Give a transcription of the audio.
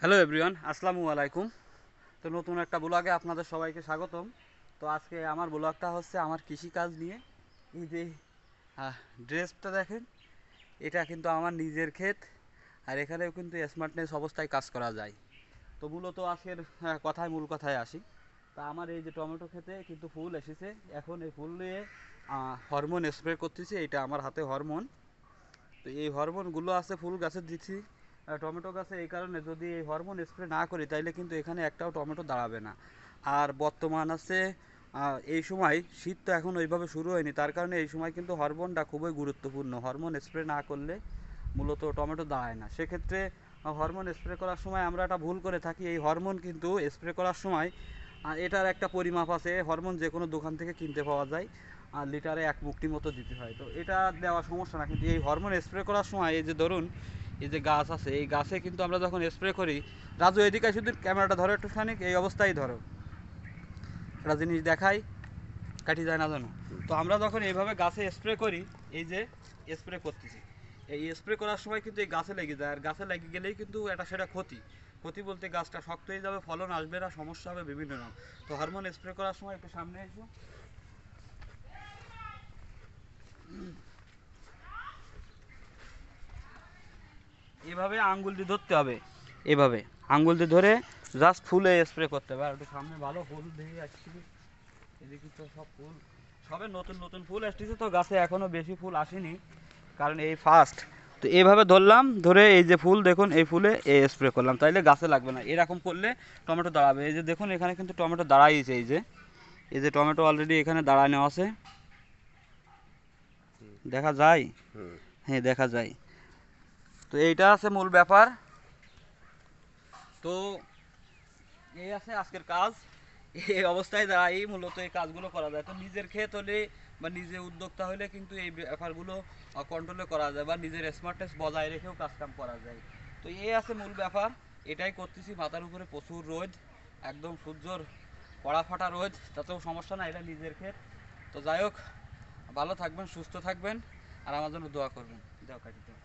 Hello everyone, আসসালামু আলাইকুম। তো নতুন একটা ব্লগে আপনাদের সবাইকে স্বাগতম। তো আজকে আমার ব্লগটা হচ্ছে আমার কৃষিকাজ নিয়ে। এই যে ড্রেসটা দেখেন, এটা কিন্তু আমার নিজের ক্ষেত, আর এখানেও কিন্তু স্মার্টনেস অবস্থায় কাজ করা যায়। তো মূলত আজকের কথায় মূল কথায় আসি। তা আমার এই যে টমেটো খেতে কিন্তু ফুল এসেছে। এখন এই ফুল নিয়ে হরমোন স্প্রে করতেছি। এটা আমার হাতে হরমোন তো এই হরমোনগুলো আছে ফুল গাছে দিচ্ছি। টমেটো গাছে এই কারণে যদি এই হরমোন স্প্রে না করি, তাইলে কিন্তু এখানে একটাও টমেটো দাঁড়াবে না। আর বর্তমান আছে এই সময় শীত তো এখন ওইভাবে শুরু হয়নি, তার কারণে এই সময় কিন্তু হরমোনটা খুবই গুরুত্বপূর্ণ। হরমোন স্প্রে না করলে মূলত টমেটো দাঁড়ায় না। সেক্ষেত্রে হরমোন স্প্রে করার সময় আমরা একটা ভুল করে থাকি, এই হরমোন কিন্তু স্প্রে করার সময় এটার একটা পরিমাপ আছে হরমোন যে কোনো দোকান থেকে কিনতে পাওয়া যায় আর লিটারে এক মুক্তি মতো দিতে হয়। তো এটা দেওয়া সমস্যা না, কিন্তু এই হরমোন স্প্রে করার সময় এই যে ধরুন এই যে গাছ আছে, এই গাছে কিন্তু আমরা যখন স্প্রে করি, রাজু, এদিকে শুধু ক্যামেরাটা ধরো একটু খানিক এই অবস্থায় ধরো। একটা জিনিস দেখাই, কাটি যায় না জানো তো আমরা যখন এইভাবে গাছে স্প্রে করি, এই যে স্প্রে করতেছি। এই স্প্রে করার সময় কিন্তু এই গাছে লেগে যায়, আর গাছে লেগে গেলেই কিন্তু এটা সেটা ক্ষতি। ক্ষতি বলতে গাছটা শক্ত হয়ে যাবে, ফলন আসবে না, সমস্যা হবে বিভিন্ন রকম। তো হরমোন স্প্রে করার সময় একটু সামনে এসো। এভাবে আঙ্গুল দিয়ে ধরতে হবে। এভাবে। আঙ্গুল দিয়ে ধরে জাস্ট ফুলে স্প্রে করতে হবে। আর একটু সামনে ভালো ফুল দিয়ে আসছি। এদিকে তো সব ফুল। সবে নতুন নতুন ফুল আসতেছে তো গাছে এখনও বেশি ফুল আসেনি। কারণ এই ফার্স্ট তো এইভাবে ধরলাম ধরে এই যে ফুল দেখুন এই ফুলে এ স্প্রে করলাম। তাইলে গাছে লাগবে না। এরকম করলে টমেটো দাঁড়াবে। এই যে দেখুন এখানে কিন্তু টমেটো দাঁড়াইছে এই যে। এই যে টমেটো অলরেডি এখানে দাঁড়ানো আছে। দেখা যায়? হ্যাঁ দেখা যায়। তো এইটা আছে মূল ব্যাপার। তো এই আছে আজকের কাজ। এই অবস্থায় দাঁড়াই মূলত এই কাজগুলো করা যায়। তো নিজের ক্ষেত হলে বা নিজে উদ্যোক্তা হলে কিন্তু এই ব্যাপারগুলো কন্ট্রোলে করা যায় বা নিজের স্মার্টনেস বজায় রেখেও কাজকাম করা যায়। তো এই আছে মূল ব্যাপার। এটাই করতেছি, মাথার উপরে প্রচুর রোদ, একদম সূর্যর পড়া ফাটা রোদ, তাতেও সমস্যা না এটা নিজের ক্ষেত। তো যাই হোক, ভালো থাকবেন, সুস্থ থাকবেন, আর আমার জন্য দোয়া করবেন। দাও কাটি দাও।